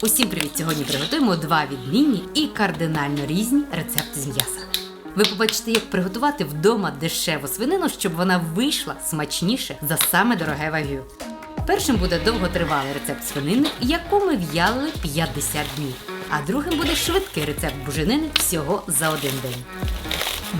Усім привіт! Сьогодні приготуємо два відмінні і кардинально різні рецепти з м'яса. Ви побачите, як приготувати вдома дешеву свинину, щоб вона вийшла смачніше за саме дороге вагю. Першим буде довготривалий рецепт свинини, яку ми в'ялили 50 днів. А другим буде швидкий рецепт буженини всього за один день.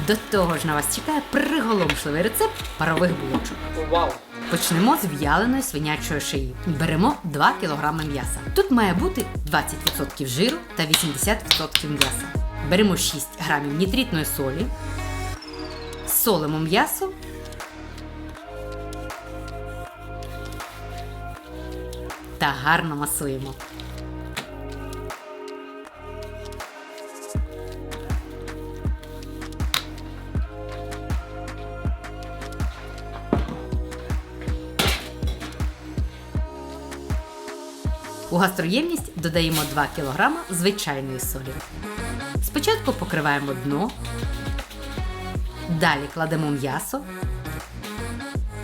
До того ж на вас чекає приголомшливий рецепт парових булочок. Вау! Почнемо з в'яленої свинячої шиї. Беремо 2 кг м'яса. Тут має бути 20% жиру та 80% м'яса. Беремо 6 грамів нітритної солі, солимо м'ясо. Та гарно масуємо. У гастроємність додаємо 2 кг звичайної солі. Спочатку покриваємо дно, далі кладемо м'ясо,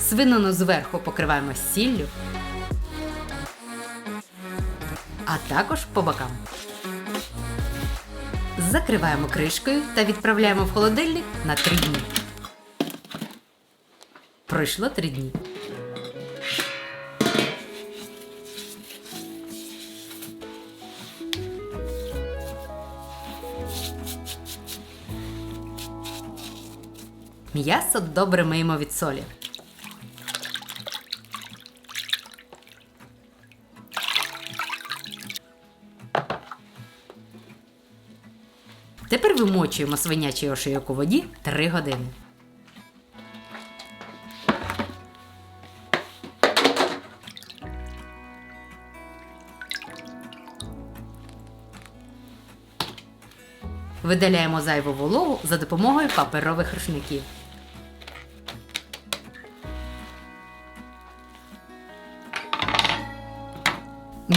свинину зверху покриваємо сіллю, а також по бокам. Закриваємо кришкою та відправляємо в холодильник на 3 дні. Пройшло 3 дні. М'ясо добре миємо від солі. Тепер вимочуємо свинячий ошийок у воді 3 години. Видаляємо зайву вологу за допомогою паперових рушників.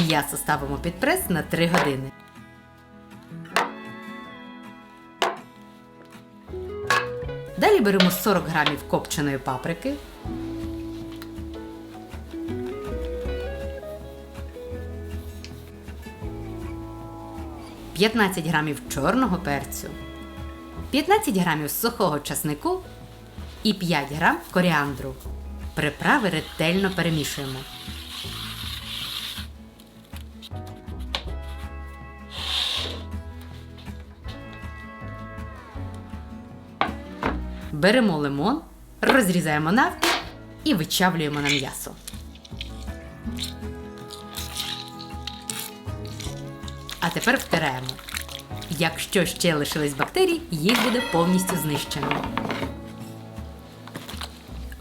М'ясо ставимо під прес на 3 години. Далі беремо 40 грамів копченої паприки. «15 грамів чорного перцю, 15 грамів сухого часнику і 5 грам коріандру. Приправи ретельно перемішуємо. Беремо лимон, розрізаємо навпіл і вичавлюємо на м'ясо. А тепер втираємо. Якщо ще лишились бактерії, їх буде повністю знищено.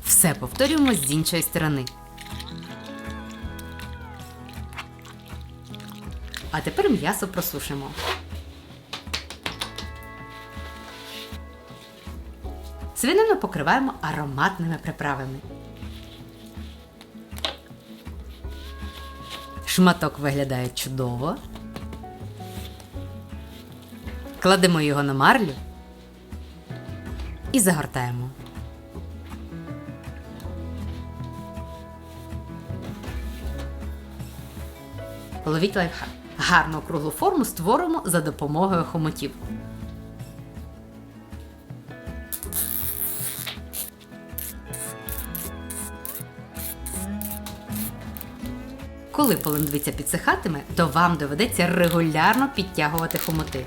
Все повторюємо з іншої сторони. А тепер м'ясо просушимо. Свинину покриваємо ароматними приправами. Шматок виглядає чудово. Кладемо його на марлю і загортаємо. Ловіть лайфхак. Гарну круглу форму створимо за допомогою хомутів. Коли полиндвиця підсихатиме, то вам доведеться регулярно підтягувати хомути.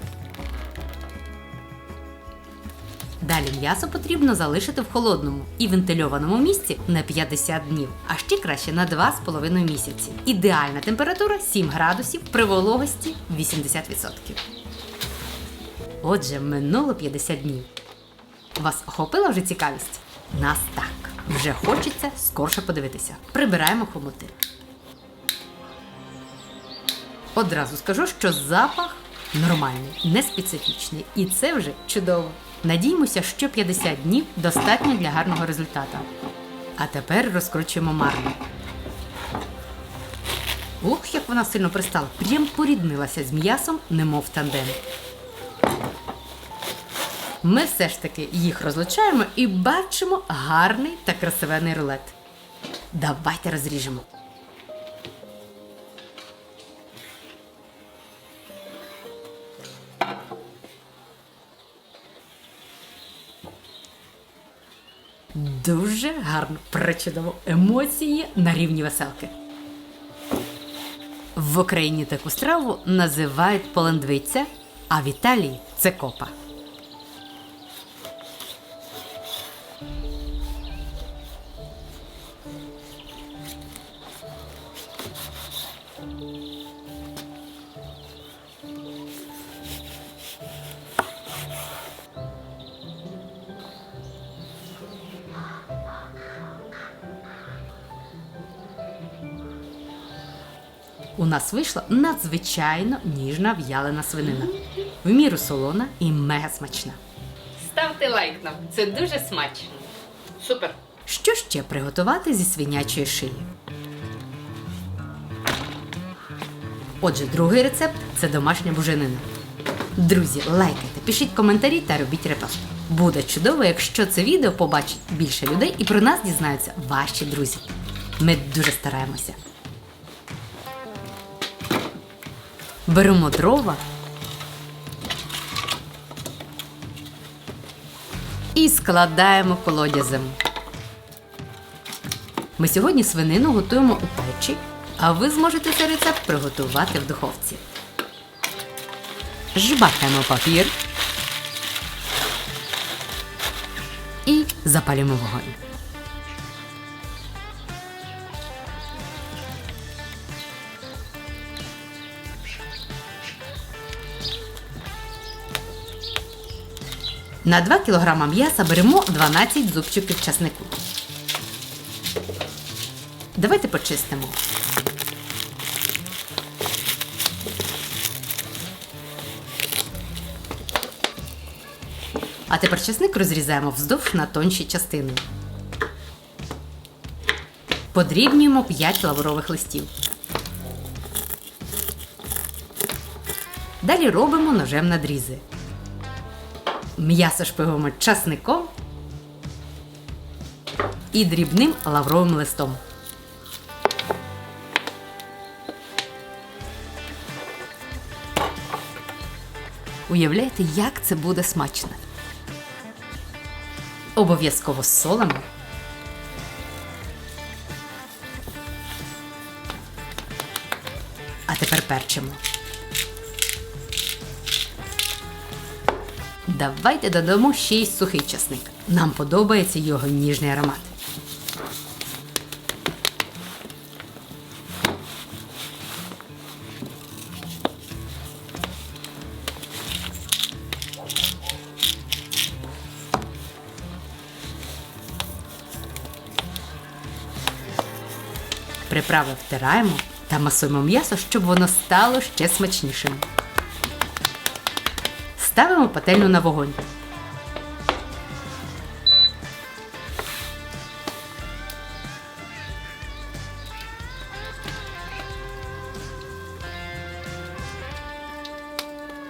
Далі м'ясо потрібно залишити в холодному і вентильованому місці на 50 днів, а ще краще на 2,5 місяці. Ідеальна температура 7 градусів при вологості 80%. Отже, минуло 50 днів. Вас охопила вже цікавість? Нас так. Вже хочеться скорше подивитися. Прибираємо хомути. Одразу скажу, що запах нормальний, не специфічний. І це вже чудово. Надіємося, що 50 днів достатньо для гарного результату. А тепер розкручуємо марлю. Ух, як вона сильно пристала. Прям поріднилася з м'ясом, немов тандем. Ми все ж таки їх розлучаємо і бачимо гарний та красивений рулет. Давайте розріжемо. Дуже гарно, причудово. Емоції на рівні веселки. В Україні таку страву називають полендвиця, а в Італії це копа. У нас вийшла надзвичайно ніжна в'ялена свинина. В міру солона і мега смачна. Ставте лайк нам, це дуже смачно. Супер! Що ще приготувати зі свинячої шиї? Отже, другий рецепт це домашня буженина. Друзі, лайкайте, пишіть коментарі та робіть репост. Буде чудово, якщо це відео побачить більше людей і про нас дізнаються ваші друзі. Ми дуже стараємося. Беремо дрова і складаємо колодязем. Ми сьогодні свинину готуємо у печі, а ви зможете цей рецепт приготувати в духовці. Жбахаємо папір і запалюємо вогонь. На 2 кг м'яса беремо 12 зубчиків часнику. Давайте почистимо. А тепер часник розрізаємо вздовж на тонші частини. Подрібнюємо 5 лаврових листів. Далі робимо ножем надрізи. М'ясо шпигуємо часником і дрібним лавровим листом. Уявляєте, як це буде смачно. Обов'язково солимо. А тепер перчимо. Давайте додамо ще й сухий часник. Нам подобається його ніжний аромат. Приправи втираємо та масуємо м'ясо, щоб воно стало ще смачнішим. Ставимо пательню на вогонь.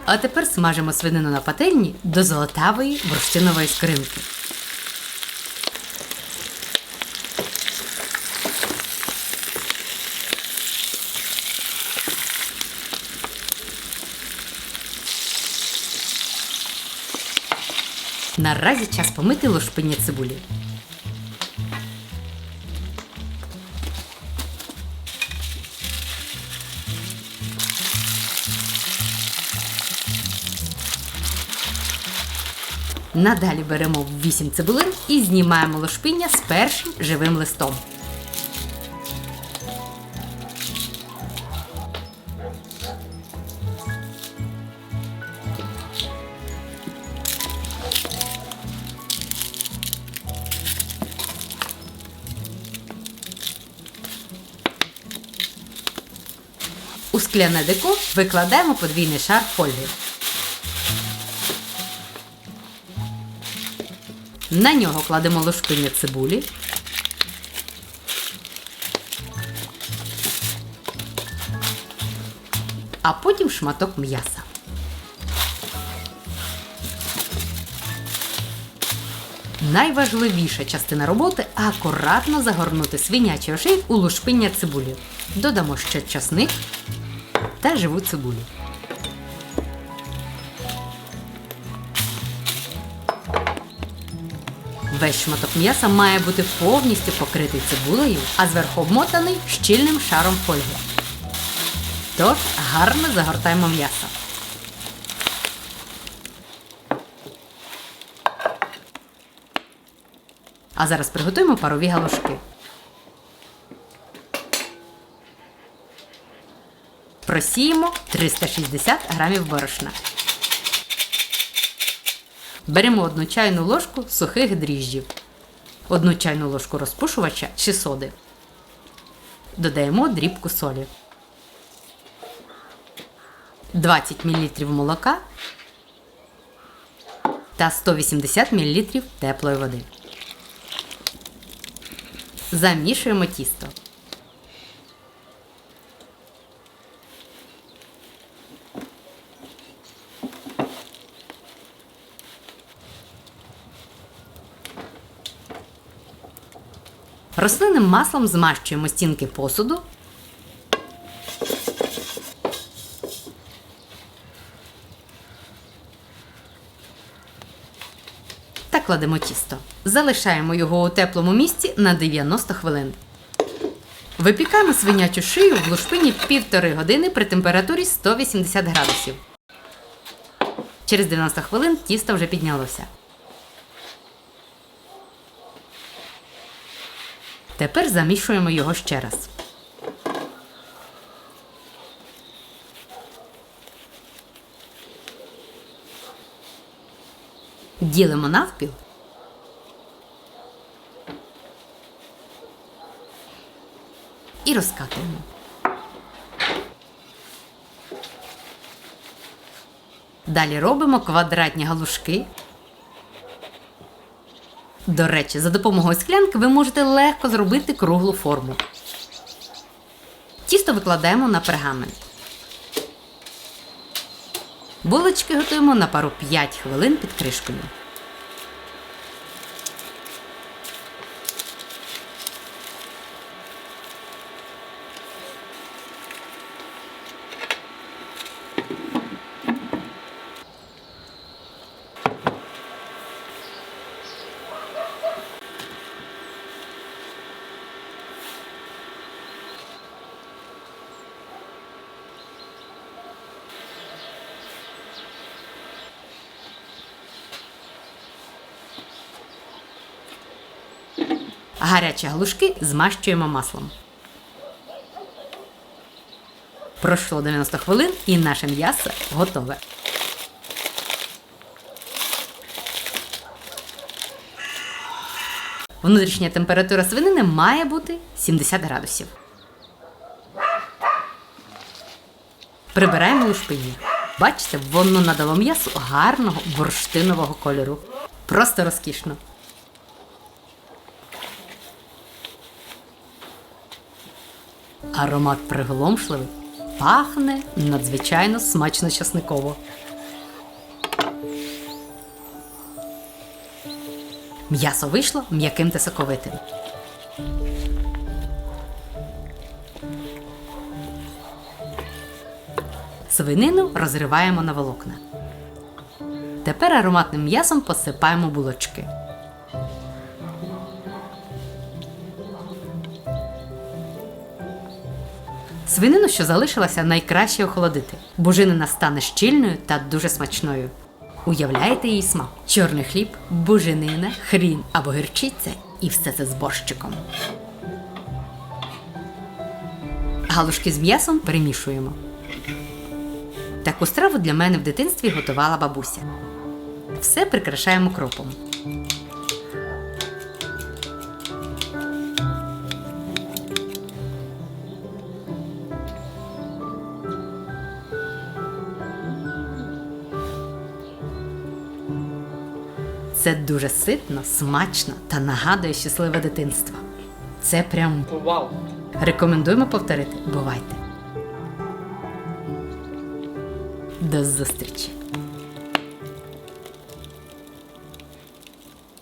А тепер смажимо свинину на пательні до золотавої бурштинової скринки. Наразі час помити лошпині цибулі. Надалі беремо 8 цибулин і знімаємо лошпиння з першим живим листом. Скляне деко викладаємо подвійний шар фольги. На нього кладемо ложкиня цибулі. А потім шматок м'яса. Найважливіша частина роботи акуратно загорнути свинячий ошейк у лушпиння цибулі. Додамо ще часник та живу цибулю. Весь шматок м'яса має бути повністю покритий цибулею, а зверху обмотаний щільним шаром фольги. Тож гарно загортаємо м'ясо. А зараз приготуємо парові галушки. Просіємо 360 грамів борошна. Беремо одну чайну ложку сухих дріжджів, одну чайну ложку розпушувача чи соди. Додаємо дрібку солі. 20 мл молока та 180 мл теплої води. Замішуємо тісто. Рослинним маслом змащуємо стінки посуду. Та кладемо тісто. Залишаємо його у теплому місці на 90 хвилин. Випікаємо свинячу шию в лушпині півтори години при температурі 180 градусів. Через 90 хвилин тісто вже піднялося. Тепер замішуємо його ще раз. Ділимо навпіл. І розкатуємо. Далі робимо квадратні галушки. До речі, за допомогою склянки ви можете легко зробити круглу форму. Тісто викладаємо на пергамент. Булочки готуємо на пару 5 хвилин під кришкою. Гарячі галушки змащуємо маслом. Пройшло 90 хвилин і наше м'ясо готове. Внутрішня температура свинини має бути 70 градусів. Прибираємо лушпині. Бачите, воно надало м'ясу гарного бурштинового кольору. Просто розкішно. Аромат приголомшливий, пахне надзвичайно смачно часниково. М'ясо вийшло м'яким та соковитим. Свинину розриваємо на волокна. Тепер ароматним м'ясом посипаємо булочки. Свинину, що залишилася, найкраще охолодити. Бужинина стане щільною та дуже смачною. Уявляєте її смак? Чорний хліб, буженина, хрін або гірчиця і все це з борщиком. Галушки з м'ясом перемішуємо. Таку страву для мене в дитинстві готувала бабуся. Все прикрашаємо кропом. Це дуже ситно, смачно та нагадує щасливе дитинство. Це прям Вау! рекомендуємо повторити. Бувайте. До зустрічі!